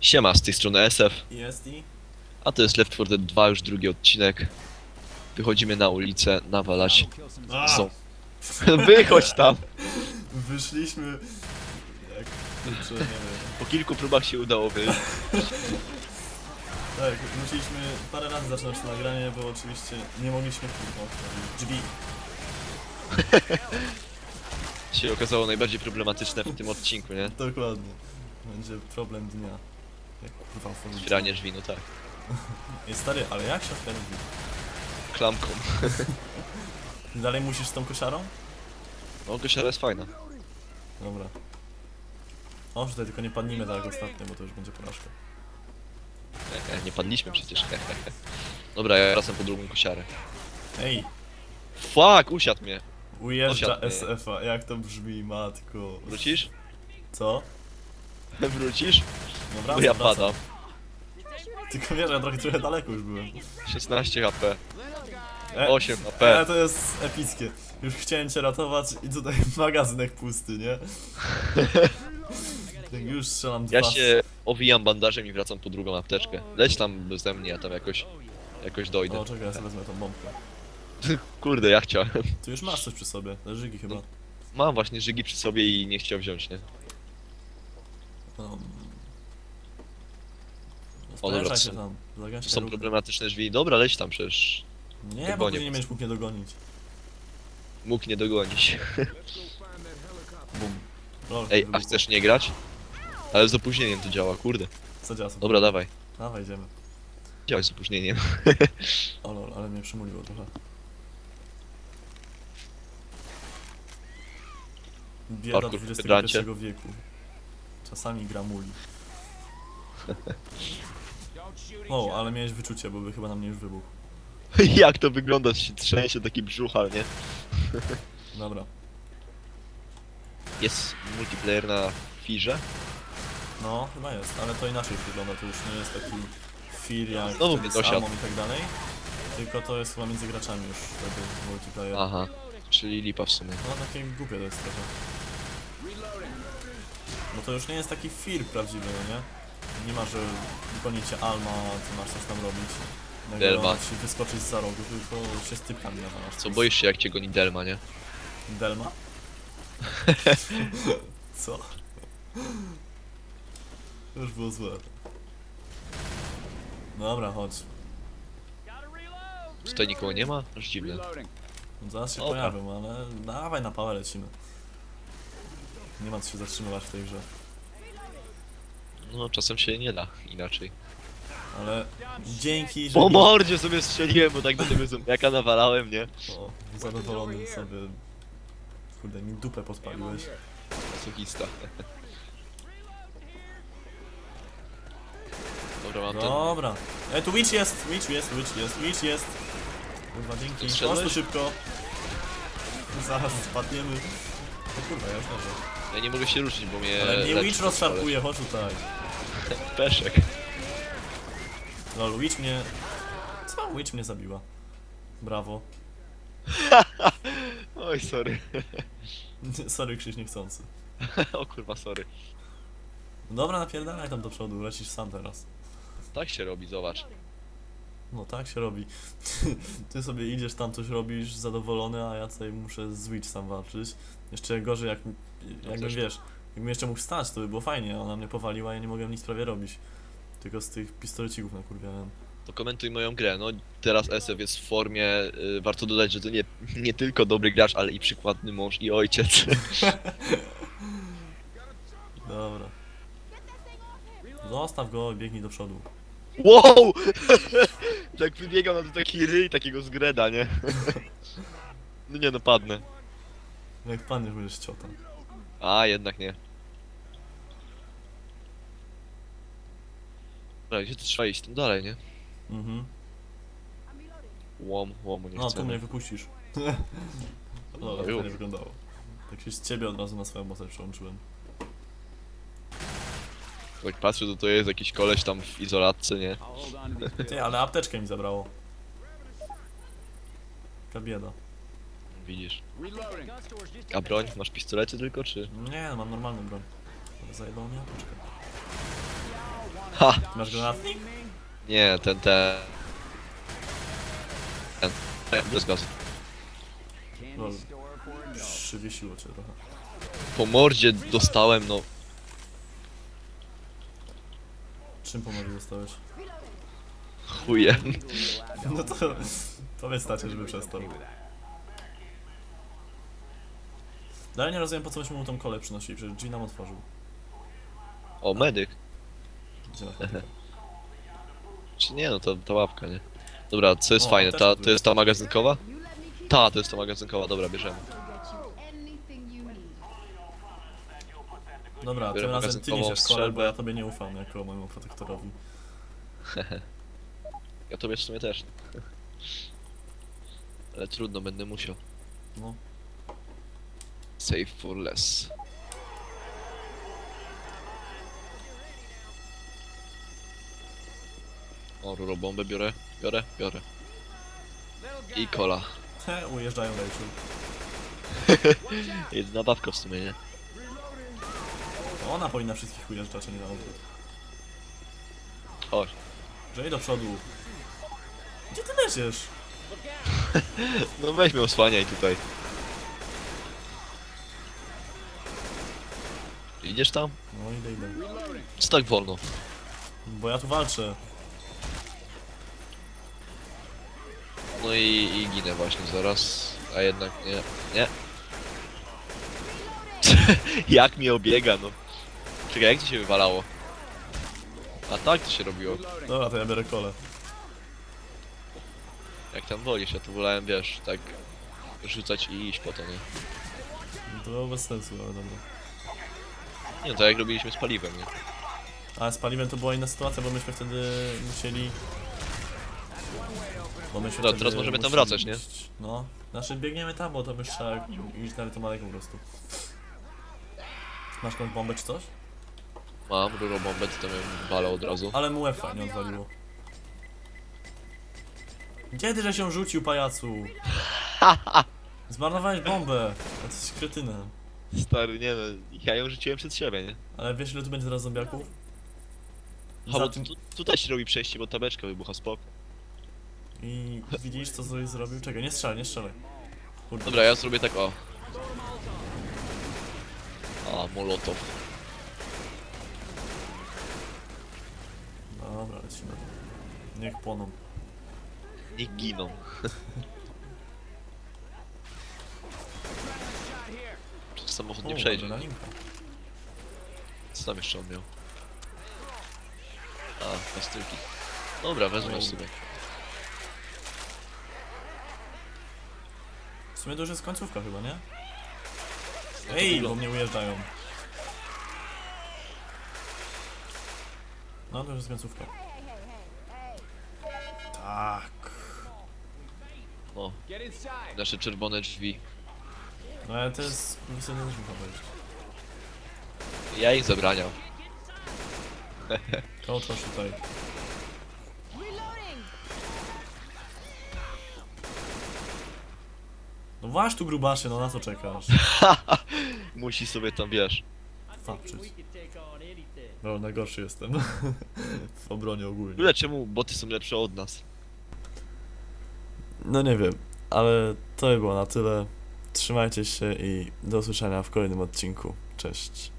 Siema, z tej strony SF, Jest i? a to jest Left 4 Dead 2, już drugi odcinek. Wychodzimy na ulicę, nawalać A, są. Wychodź tam! Wyszliśmy... Jak... Kurczę, nie wiem. Po kilku próbach się udało wyjść. Tak, musieliśmy parę razy zacząć to nagranie, bo oczywiście nie mogliśmy kurwa otworzyć drzwi. Się okazało najbardziej problematyczne w tym odcinku, nie? Dokładnie. Będzie problem dnia. Jak kurwa otworzyć Otwieranie drzwi, no tak. Ej stary, ale jak się otwiera drzwi? Klamką. Dalej musisz z tą kosiarą? No, kosiara jest fajna. Dobra. O, tutaj tylko nie padnijmy tak jak ostatnio, bo to już będzie porażka. E, e, nie padliśmy przecież. Dobra, ja wracam po drugą kosiarę. Ej, Fuck, usiadł mnie. ujeżdża Osiadł. SF-a, jak to brzmi, matko. Wrócisz? Co? Wrócisz? No Bo wracam, ja wracam. padam. Tylko wiesz, ja trochę, trochę daleko już byłem. 16 HP. E, 8 E, HP. to jest epickie. Już chciałem cię ratować i tutaj magazynek pusty, nie? Jak już strzelam dwa. Ja się owijam bandażem i wracam po drugą apteczkę. Leć tam beze mnie, ja tam jakoś, jakoś dojdę. O, czekaj, ja sobie wezmę tą bombkę. Kurde, ja chciałem. Ty już masz coś przy sobie, te żygi chyba. Mam właśnie żygi przy sobie i nie chciał wziąć, nie? Um... O, dobra, to się są- tam, To są ruchy. problematyczne drzwi. Dobra, leć tam przecież. Nie, dogonię bo później nie będziesz mógł mnie dogonić. Mógł nie dogonić. Bum. Lol, Ej, a wybuchło. chcesz nie grać? Ale z opóźnieniem to działa, kurde. Co działa sobie? Dobra, dawaj. Dawaj, idziemy. Działaj z opóźnieniem. O lol, ale mnie przymuliło trochę. Bieda Parkour w XXI hydrancie. wieku. Czasami gra muli. O, ale miałeś wyczucie, bo by chyba na mnie już wybuchł. Jak to wygląda? się Trzęsie taki brzuchal, nie? Dobra. Jest multiplayer na Firze? No, chyba jest, ale to inaczej wygląda, to już nie jest taki feel jak Znowu wtedy mnie z dosiadł. Amą i tak dalej. Tylko to jest chyba między graczami już wtedy multiplayer. Aha. Czyli lipa w sumie. No takie głupie to jest trochę. Bo to już nie jest taki feel prawdziwy, no nie? Nie ma, że goni cię Alma, ty masz coś tam robić. Delma. ci wyskoczyć za rogu, tylko się z typkami nawalasz. Co, boisz się jak cię goni Delma, nie? Delma? Co? Już było złe. Dobra, chodź. Tutaj nikogo nie ma? Aż dziwne. Zaraz się pojawią, ale dawaj na pałę lecimy. Nie ma co się zatrzymywać w tej grze. No, czasem się nie da inaczej. Ale dzięki, że... Po mordzie sobie strzeliłem, bo tak do tego zombiaka nawalałem, nie? O, zadowolony sobie. Kurde, mi dupę podpaliłeś. Suchista. Dobra, mam ten... Dobra. E, tu Witch jest, Witch jest, Witch jest, Witch jest. Kurwa, dzięki. Chodź tu szybko. Zaraz spadniemy. O kurwa, ja już leżę. Ja nie mogę się ruszyć, bo mnie... Ale mnie leczy Witch rozszarpuje, chodź tutaj. Peszek. Lol, Witch mnie... Co? Witch mnie zabiła. Brawo. Oj, sorry. Sorry, Krzyś niechcący. o kurwa, sorry. Dobra, napierdalaj tam do przodu, lecisz sam teraz. Tak się robi, zobacz. No tak się robi. Ty sobie idziesz tam coś robisz zadowolony, a ja tutaj muszę z Witch sam walczyć. Jeszcze gorzej jak jakbym też. wiesz, jakbym jeszcze mógł stać, to by było fajnie, ona mnie powaliła, ja nie mogłem nic prawie robić. Tylko z tych pistolecików nakurwiałem. To komentuj moją grę. No, teraz SF jest w formie. y, warto dodać, że to nie, nie tylko dobry gracz, ale i przykładny mąż i ojciec. Dobra. Zostaw go i biegnij do przodu. wow! tak wybiegał na to taki ryj takiego zgreda, nie? no nie, no padnę. Jak padniesz będziesz ciota. A, jednak nie. Dobra, gdzie to trzeba iść? Tam dalej, nie? Mhm. Łom, łomu nie No, tu chcemy. mnie wypuścisz. No, to Już. nie wyglądało. Tak się z ciebie od razu na swoją mocę przełączyłem. Jak patrzę, to to jest jakiś koleś tam w izolatce, nie? Ty, ale apteczkę mi zabrało. Bieda. Widzisz. A broń? Masz pistolety tylko, czy? Nie, mam normalną broń. Ale zajebał mnie apteczkę. Ha! Masz granatnik? Nie, ten, ten... Ten. ten bez gazu. Lol. Przywiesiło cię trochę. Po mordzie dostałem, no... Czym pomocy dostałeś? Chujem. No to powiedz tacie, żeby przestał. Dalej nie rozumiem po co byśmy mu tą kolę przynosili, przecież drzwi nam otworzył. O, medyk. Czy nie, no to ta łapka, nie? Dobra, co jest O, fajne? też Ta, to jest ta magazynkowa? Ta, to jest ta magazynkowa, dobra, bierzemy. Dobra, Biorę tym razem ty magazynkową niesiesz kolę, bo ja tobie nie ufam jako mojemu protektorowi. Ja tobie w sumie też. Ale trudno, będę musiał. No. Save for less. O, rurobombę biorę, biorę, biorę. I kola. He, ujeżdżają Rachel. Jedna bawka w sumie, nie? Ona powinna wszystkich ujeżdżać, a nie na odwrót. Chodź. Że do przodu. Gdzie ty lecisz? No weź mnie osłaniaj tutaj. Idziesz tam? No idę, idę. Co tak wolno? Bo ja tu walczę. No i, i ginę właśnie zaraz, a jednak nie, nie. jak mi obiega, no. Czekaj, jak to się wywalało? A tak to się robiło. Dobra, to ja biorę kolę. Jak tam wolisz, ja to wolałem, wiesz, tak rzucać i iść po to, nie? To było bez sensu, ale dobra. Nie, no to jak robiliśmy z paliwem, nie? Ale z paliwem to była inna sytuacja, bo myśmy wtedy musieli... Bo myśmy No, teraz możemy tam wracać, nie? No. Znaczy biegniemy tam, bo to już trzeba iść dalej to daleko po prostu. Masz jakąś bombę czy coś? Mam rurobombę, to tam ją walę od razu. Ale mu F nie odwaliło. Gdzie ty, że się rzucił, pajacu? Zmarnowałeś bombę. Jesteś kretynem. Stary, nie no, ja ją rzuciłem przed siebie, nie? Ale wiesz ile tu będzie teraz zombiaków? A Za bo tym... tu, tutaj się robi przejście, bo tabeczka wybucha, spoko. I widzisz co zrobił? Czekaj, nie strzelaj, nie strzelaj. Kurde. Dobra, ja zrobię tak, o. A, molotow. Dobra, lecimy. Niech płoną. Niech giną. Przez samochód nie przejdzie. adrenalinka. Co tam jeszcze on miał? A, pastylki. Dobra, wezmę sobie. W sumie to już jest końcówka chyba, nie? to Ej, bo mnie ujeżdżają. No to już jest końcówka. Tak. O, nasze czerwone drzwi. No ale to jest... Wysoko też muszę wejść. Ja ich zabraniam. To coś tutaj. Reloading! No właśnie tu grubasie, no na co czekasz? Musi sobie tam, wiesz. Wapczyć. No, najgorszy jestem. w obronie ogólnie. Kurde, czemu boty są lepsze od nas? No nie wiem, ale to by było na tyle. Trzymajcie się i do usłyszenia w kolejnym odcinku. Cześć.